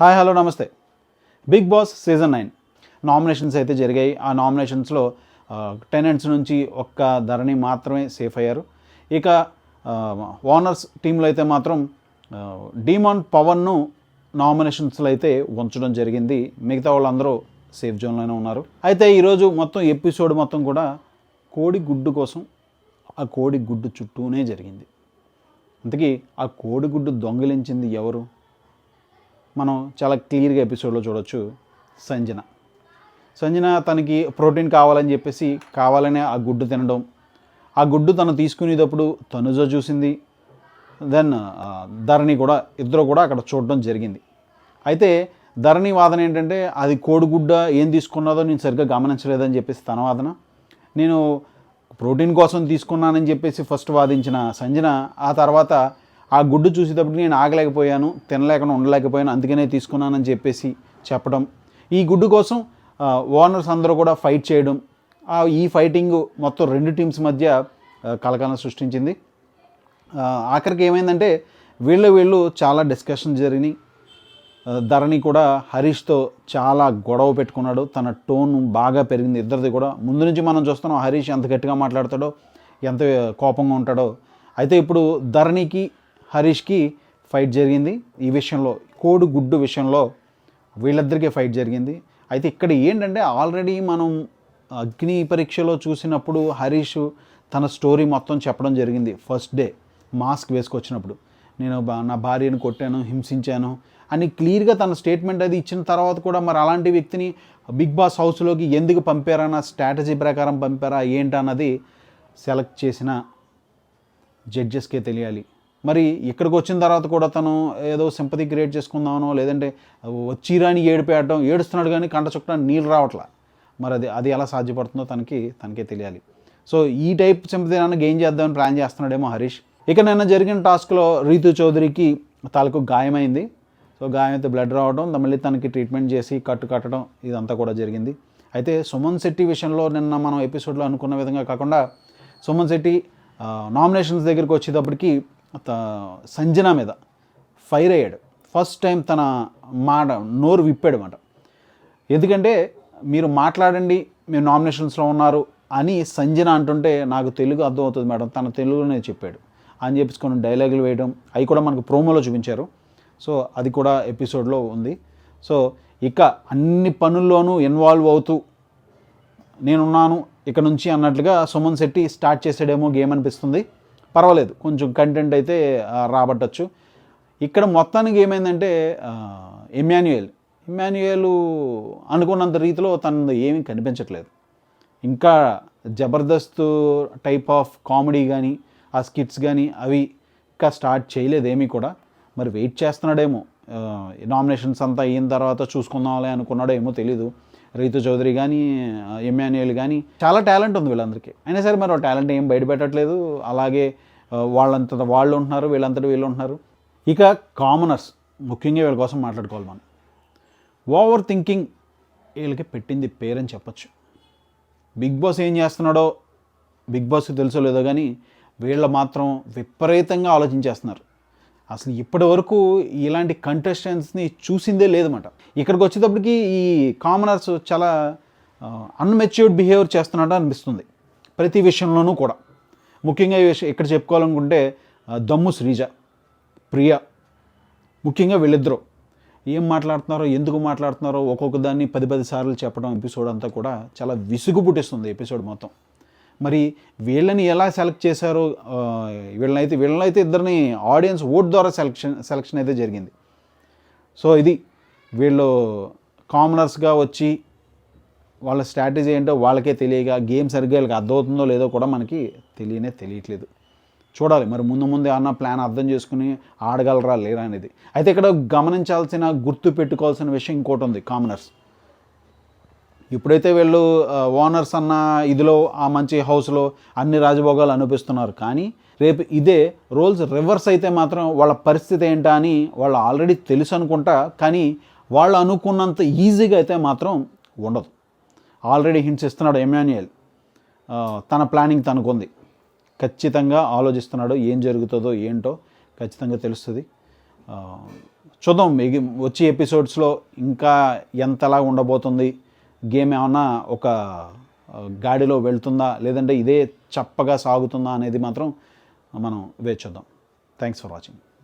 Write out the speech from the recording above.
Hi hello నమస్తే. Big boss season nine nominations అయితే జరిగాయి. ఆ నామినేషన్స్లో టెనెంట్స్ నుంచి ఒక్క ధరణి మాత్రమే సేఫ్ అయ్యారు. ఇక ఓనర్స్ టీంలో అయితే మాత్రం డీమాన్ పవన్ను నామినేషన్స్లో అయితే ఉంచడం జరిగింది. మిగతా వాళ్ళందరూ సేఫ్ జోన్లోనే ఉన్నారు. అయితే ఈరోజు మొత్తం ఎపిసోడ్ మొత్తం కూడా కోడి గుడ్డు కోసం ఆ కోడి గుడ్డు చుట్టూనే జరిగింది. అందుకే ఆ కోడిగుడ్డు దొంగిలించింది ఎవరు? మనం చాలా క్లియర్గా ఎపిసోడ్లో చూడొచ్చు సంజన. సంజన తనకి ప్రోటీన్ కావాలని చెప్పేసి కావాలనే ఆ గుడ్డు తినడం ఆ గుడ్డు తను తీసుకునేటప్పుడు తనుజ చూసింది దెన్ ధరణి కూడా ఇద్దరు కూడా అక్కడ చూడడం జరిగింది. అయితే ధరణి వాదన ఏంటంటే అది కోడిగుడ్డ ఏం తీసుకున్నదో నేను సరిగ్గా గమనించలేదని చెప్పేసి తన వాదన. నేను ప్రోటీన్ కోసం తీసుకున్నానని చెప్పేసి ఫస్ట్ వాదించిన సంజన ఆ తర్వాత ఆ గుడ్డు చూసేటప్పుడు నేను ఆగలేకపోయాను తినలేకుండా ఉండలేకపోయాను అందుకనే తీసుకున్నానని చెప్పేసి చెప్పడం. ఈ గుడ్డు కోసం ఓనర్స్ అందరూ కూడా ఫైట్ చేయడం ఆ ఈ ఫైటింగ్ మొత్తం రెండు టీమ్స్ మధ్య కలకాలం కలకలం సృష్టించింది. ఆఖరికి ఏమైందంటే వీళ్ళు వీళ్ళు చాలా డిస్కషన్ జరిగినాయి. ధరణి కూడా హరీష్తో చాలా గొడవ పెట్టుకున్నాడు. తన టోన్ బాగా పెరిగింది. ఇద్దరిది కూడా. ముందు నుంచి మనం చూస్తున్నాం హరీష్ ఎంత గట్టిగా మాట్లాడతాడో ఎంత కోపంగా ఉంటాడో. అయితే ఇప్పుడు ధరణికి హరీష్కి ఫైట్ జరిగింది. ఈ విషయంలో కోడు గుడ్డు విషయంలో వీళ్ళిద్దరికీ ఫైట్ జరిగింది. అయితే ఇక్కడ ఏంటంటే ఆల్రెడీ మనం అగ్ని పరీక్షలో చూసినప్పుడు హరీష్ తన స్టోరీ మొత్తం చెప్పడం జరిగింది. ఫస్ట్ డే మాస్క్ వేసుకొచ్చినప్పుడు. నేను బా- నా భార్యను కొట్టాను హింసించాను అని క్లియర్గా తన స్టేట్మెంట్ అది ఇచ్చిన తర్వాత కూడా మరి అలాంటి వ్యక్తిని బిగ్ బాస్ హౌస్లోకి ఎందుకు పంపారా నా స్ట్రాటజీ ప్రకారం పంపారా ఏంటన్నది సెలెక్ట్ చేసిన జడ్జెస్కే తెలియాలి. మరి ఇక్కడికి వచ్చిన తర్వాత కూడా తను ఏదో సింపతి క్రియేట్ చేసుకుందామనో లేదంటే వచ్చిరాని ఏడిపేయడం ఏడుస్తున్నాడు కానీ కంట చుట్టా నీళ్ళు రావట్లా. మరి అది అది ఎలా సాధ్యపడుతుందో తనకి తనకే తెలియాలి. సో ఈ టైప్ సింపతి నన్ను గెయిన్ చేద్దామని ప్లాన్ చేస్తున్నాడేమో హరీష్. ఇక నిన్న జరిగిన టాస్క్లో రీతు చౌదరికి తాలకు గాయమైంది. సో గాయమైతే బ్లడ్ రావడం మళ్ళీ తనకి ట్రీట్మెంట్ చేసి కట్టు కట్టడం ఇదంతా కూడా జరిగింది. అయితే సుమన్ శెట్టి విషయంలో నిన్న మనం ఎపిసోడ్లో అనుకున్న విధంగా కాకుండా సుమన్ శెట్టి నామినేషన్స్ దగ్గరికి వచ్చేటప్పటికి సంజన మీద ఫైర్ అయ్యాడు. ఫస్ట్ టైం తన మాట నోరు విప్పాడు మాట ఎందుకంటే మీరు మాట్లాడండి మీరు నామినేషన్స్లో ఉన్నారు అని సంజన అంటుంటే నాకు తెలుగు అర్థమవుతుంది మేడం తన తెలుగులోనే చెప్పాడు. అని చెప్పేసుకొని డైలాగులు వేయడం అవి కూడా మనకు ప్రోమోలో చూపించారు. సో అది కూడా ఎపిసోడ్లో ఉంది. సో ఇక అన్ని పనుల్లోనూ ఇన్వాల్వ్ అవుతూ నేనున్నాను ఇక నుంచి అన్నట్లుగా సుమన్ శెట్టి స్టార్ట్ చేసాడేమో గేమ్ అనిపిస్తుంది. పర్వాలేదు. కొంచెం కంటెంట్ అయితే రాబట్టచ్చు. ఇక్కడ మొత్తానికి ఏమైందంటే ఆ, ఎమాన్యుయల్ అనుకున్నంత రీతిలో తనది ఏమీ కనిపించట్లేదు. ఇంకా జబర్దస్త్ టైప్ ఆఫ్ కామెడీ కానీ ఆ స్కిట్స్ కానీ అవి ఇంకా స్టార్ట్ చేయలేదు ఏమీ కూడా. మరి వెయిట్ చేస్తున్నాడేమో. నామినేషన్స్ అంతా అయిన తర్వాత చూసుకుందాంలే అనుకున్నాడో ఏమో తెలీదు. రీతు చౌదరి కానీ ఎమ్మాన్యుయల్ కానీ చాలా టాలెంట్ ఉంది వీళ్ళందరికీ. అయినా సరే మరి టాలెంట్ ఏం బయటపెట్టట్లేదు. అలాగే వాళ్ళంత వాళ్ళంతట వాళ్ళు ఉంటున్నారు వీళ్ళంతటి వీళ్ళు ఉంటున్నారు. ఇక కామనర్స్ ముఖ్యంగా వీళ్ళ కోసం మాట్లాడుకోవాలి మనం. ఓవర్ థింకింగ్ వీళ్ళకి పెట్టింది పేరని చెప్పొచ్చు. బిగ్ బాస్ ఏం చేస్తున్నాడో బిగ్ బాస్కి తెలుసో లేదో కానీ వీళ్ళు మాత్రం విపరీతంగా ఆలోచించేస్తున్నారు. అసలు ఇప్పటి వరకు ఇలాంటి కంటెస్టెంట్స్ని చూసిందే లేదన్నమాట. ఇక్కడికి వచ్చేటప్పటికి ఈ కామనర్స్ చాలా అన్మెచ్యూర్డ్ బిహేవియర్ చేస్తున్నట్టు అనిపిస్తుంది. ప్రతి విషయంలోనూ కూడా. ముఖ్యంగా ఈ విషయం ఇక్కడ చెప్పుకోవాలనుకుంటే దమ్ము శ్రీజ ప్రియ ముఖ్యంగా వీళ్ళిద్దరూ. ఏం మాట్లాడుతున్నారో ఎందుకు మాట్లాడుతున్నారో ఒక్కొక్క దాన్ని పది పది సార్లు చెప్పడం ఎపిసోడ్ అంతా కూడా చాలా విసుగు పుట్టిస్తుంది ఎపిసోడ్ మొత్తం. మరి వీళ్ళని ఎలా సెలెక్ట్ చేశారో? వీళ్ళనైతే వీళ్ళనైతే ఇద్దరిని ఆడియన్స్ ఓట్ ద్వారా సెలక్షన్ సెలక్షన్ అయితే జరిగింది. సో ఇది వీళ్ళు కామనర్స్గా వచ్చి వాళ్ళ స్ట్రాటజీ ఏంటో వాళ్ళకే తెలియక గేమ్ సరిగ్గా వీళ్ళకి అర్థమవుతుందో లేదో కూడా మనకి తెలియనే తెలియట్లేదు. చూడాలి మరి ముందు ముందు ఏమన్నా ప్లాన్ అర్థం చేసుకుని ఆడగలరా లేరా అనేది. అయితే ఇక్కడ గమనించాల్సిన గుర్తు పెట్టుకోవాల్సిన విషయం ఇంకోటి ఉంది కామనర్స్. ఇప్పుడైతే వీళ్ళు ఓనర్స్ అన్న ఇదిలో ఆ మంచి హౌస్లో అన్ని రాజభోగాలు అనిపిస్తున్నారు. కానీ రేపు ఇదే రోల్స్ రివర్స్ అయితే మాత్రం వాళ్ళ పరిస్థితి ఏంటా అని వాళ్ళు ఆల్రెడీ తెలుసు అనుకుంటా కానీ వాళ్ళు అనుకున్నంత ఈజీగా అయితే మాత్రం ఉండదు. ఆల్రెడీ హింట్స్ ఇస్తున్నాడు ఎమాన్యుయల్. తన ప్లానింగ్ తనకుంది. ఖచ్చితంగా ఆలోచిస్తున్నాడు ఏం జరుగుతుందో ఏంటో ఖచ్చితంగా తెలుస్తుంది. చూద్దాం మిగి వచ్చే ఎపిసోడ్స్లో ఇంకా ఎంతలా ఉండబోతుంది గేమ్ ఏమన్నా ఒక గాడిలో వెళ్తుందా? లేదంటే ఇదే చప్పగా సాగుతుందా అనేది మాత్రం మనం వేచి చూద్దాం. Thanks for watching